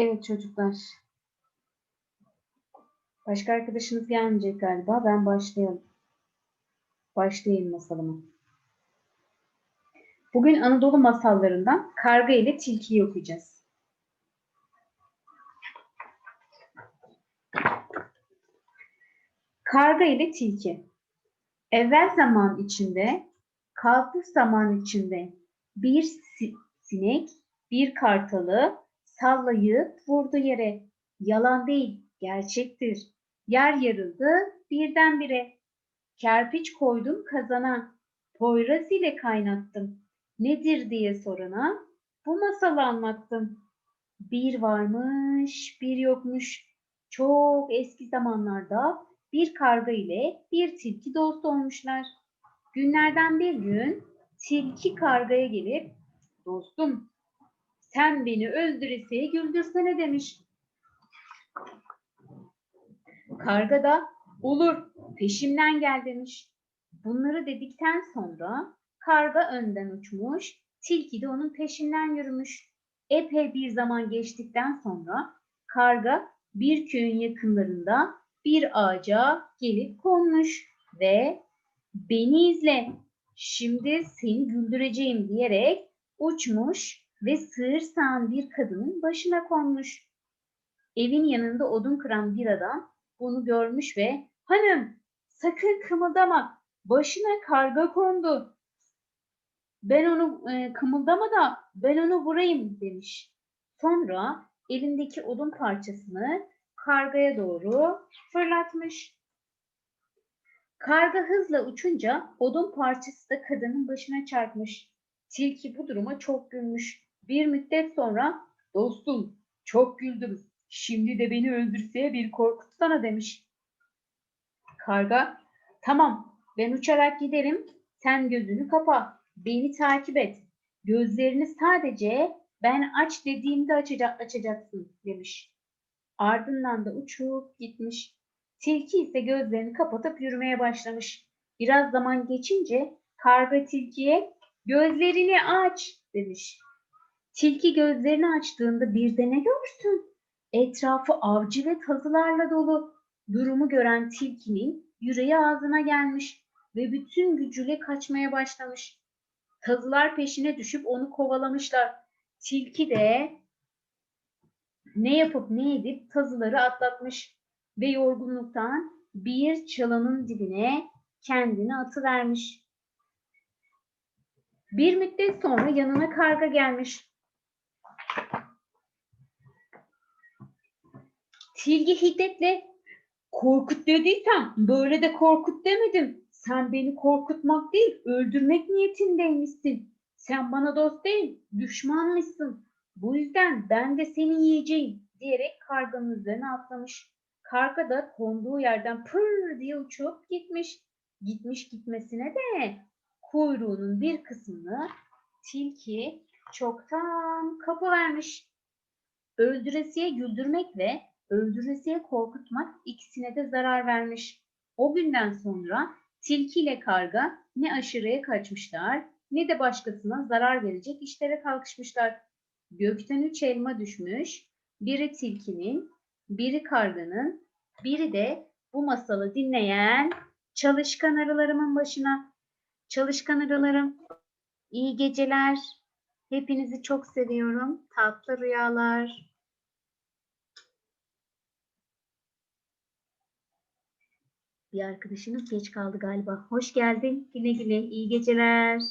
Evet çocuklar. Başka arkadaşınız gelmeyecek galiba. Ben başlayalım. Başlayayım masalıma. Bugün Anadolu masallarından Karga ile Tilki'yi okuyacağız. Karga ile Tilki. Evvel zaman içinde, kalbur zaman içinde bir si- sinek, bir kartalı sallayıp vurdu yere. Yalan değil, gerçektir. Yer yarıldı birdenbire. Kerpiç koydum kazana, Poyraz ile kaynattım. Nedir diye sorana, bu masalı anlattım. Bir varmış, bir yokmuş. Çok eski zamanlarda bir karga ile bir tilki dost olmuşlar. Günlerden bir gün tilki kargaya gelip, dostum sen beni öldüreseye güldürsene demiş. Karga da olur peşimden gel demiş. Bunları dedikten sonra karga önden uçmuş, tilki de onun peşinden yürümüş. Epey bir zaman geçtikten sonra karga bir köyün yakınlarında bir ağaca gelip konmuş ve beni izle şimdi seni güldüreceğim diyerek uçmuş ve sığır sağan bir kadının başına konmuş. Evin yanında odun kıran bir adam bunu görmüş ve hanım sakın kımıldama başına karga kondu. Ben onu e, kımıldama da ben onu vurayım demiş. Sonra elindeki odun parçasını kargaya doğru fırlatmış. Karga hızla uçunca odun parçası da kadının başına çarpmış. Tilki bu duruma çok gülmüş. Bir müddet sonra dostum çok güldüm. Şimdi de beni öldürseye bir korkutsana demiş. Karga tamam ben uçarak giderim. Sen gözünü kapa. Beni takip et. Gözlerini sadece ben aç dediğimde açacak, açacaksın demiş. Ardından da uçup gitmiş. Tilki ise gözlerini kapatıp yürümeye başlamış. Biraz zaman geçince karga tilkiye gözlerini aç demiş. Tilki gözlerini açtığında bir de ne görsün? Etrafı avcı ve tazılarla dolu. Durumu gören tilkinin yüreği ağzına gelmiş ve bütün gücüyle kaçmaya başlamış. Tazılar peşine düşüp onu kovalamışlar. Tilki de ne yapıp ne edip tazıları atlatmış ve yorgunluktan bir çalının dibine kendini atıvermiş. Bir müddet sonra yanına karga gelmiş. Tilki hiddetle korkut dediysem böyle de korkut demedim. Sen beni korkutmak değil öldürmek niyetindeymişsin. Sen bana dost değil düşmanmışsın. Bu yüzden ben de seni yiyeceğim diyerek karganın üzerine atlamış. Karga da konduğu yerden pır diye uçup gitmiş. Gitmiş gitmesine de kuyruğunun bir kısmını tilki çoktan kapıvermiş. Öldüresiye güldürmek ve öldüresiye korkutmak ikisine de zarar vermiş. O günden sonra tilki ile karga ne aşırıya kaçmışlar ne de başkasına zarar verecek işlere kalkışmışlar. Gökten üç elma düşmüş, biri tilkinin, biri karganın, biri de bu masalı dinleyen çalışkan arılarımın başına. Çalışkan arılarım, iyi geceler. Hepinizi çok seviyorum. Tatlı rüyalar. Bir arkadaşınız geç kaldı galiba. Hoş geldin. Güle güle. İyi geceler.